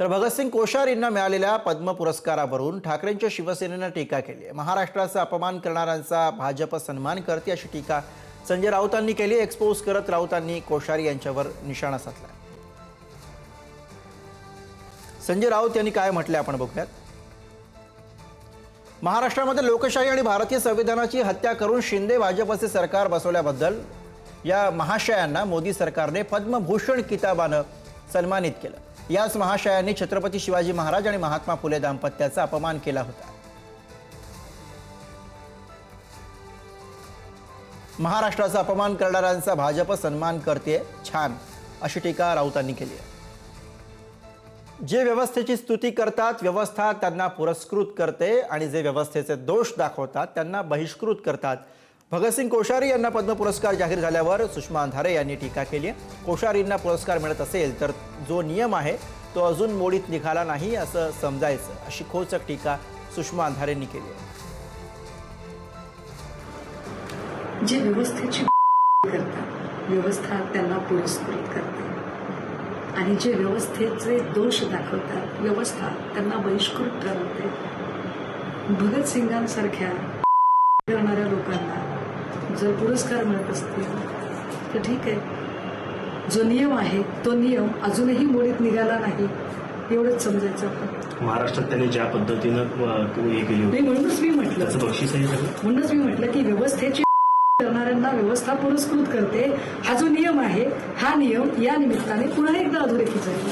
तर भगतसिंग कोश्यारींना मिळालेल्या पद्म पुरस्कारावरून ठाकरेंच्या शिवसेनेनं टीका केली आहे. महाराष्ट्राचा अपमान करणाऱ्यांचा भाजप सन्मान करते अशी टीका संजय राऊतांनी केली एक्सपोज करत राऊतांनी कोश्यारी यांच्यावर निशाणा साधला संजय राऊत यांनी काय म्हटले आपण बघूयात. महाराष्ट्रामध्ये लोकशाही आणि भारतीय संविधानाची हत्या करून शिंदे भाजपचे सरकार बसवल्याबद्दल या महाशयांना मोदी सरकारने पद्मभूषण किताबानं सन्मानित केलं. याच महाशयांनी छत्रपती शिवाजी महाराज आणि महात्मा फुले दाम्पत्याचा अपमान केला होता. महाराष्ट्राचा अपमान करणाऱ्यांचा भाजप सन्मान करते छान अशी टीका राऊतांनी केली आहे. जे व्यवस्थेची स्तुती करतात व्यवस्था त्यांना पुरस्कृत करते आणि जे व्यवस्थेचे दोष दाखवतात त्यांना बहिष्कृत करतात. भगतसिंग कोश्यारी यांना पद्म पुरस्कार जाहीर झाल्यावर सुषमा अंधारे यांनी टीका केली आहे. कोश्यारींना पुरस्कार मिळत असेल तर जो नियम आहे तो अजून मोडीत निघाला नाही असं समजायचं अशी खोचक टीका सुषमा अंधारेंनी केली आहे. जे व्यवस्थेची करतात व्यवस्था त्यांना पुरस्कृत करते आणि जे व्यवस्थेचे दोष दाखवतात व्यवस्था त्यांना बहिष्कृत ठरवते भगतसिंगांसारख्या करणाऱ्या लोकांना जर पुरस्कार मिळत असतील तर ठीक आहे. जो नियम आहे तो नियम अजूनही मोडीत निघाला नाही एवढंच समजायचं आपण. महाराष्ट्रात त्यांनी ज्या पद्धतीनं म्हणूनच मी म्हटलं. आहे म्हणूनच मी म्हटलं की व्यवस्थेची करणाऱ्यांना व्यवस्था पुरस्कृत करते. हा जो नियम आहे हा नियम या निमित्ताने पुन्हा एकदा अधोरेखित झाला.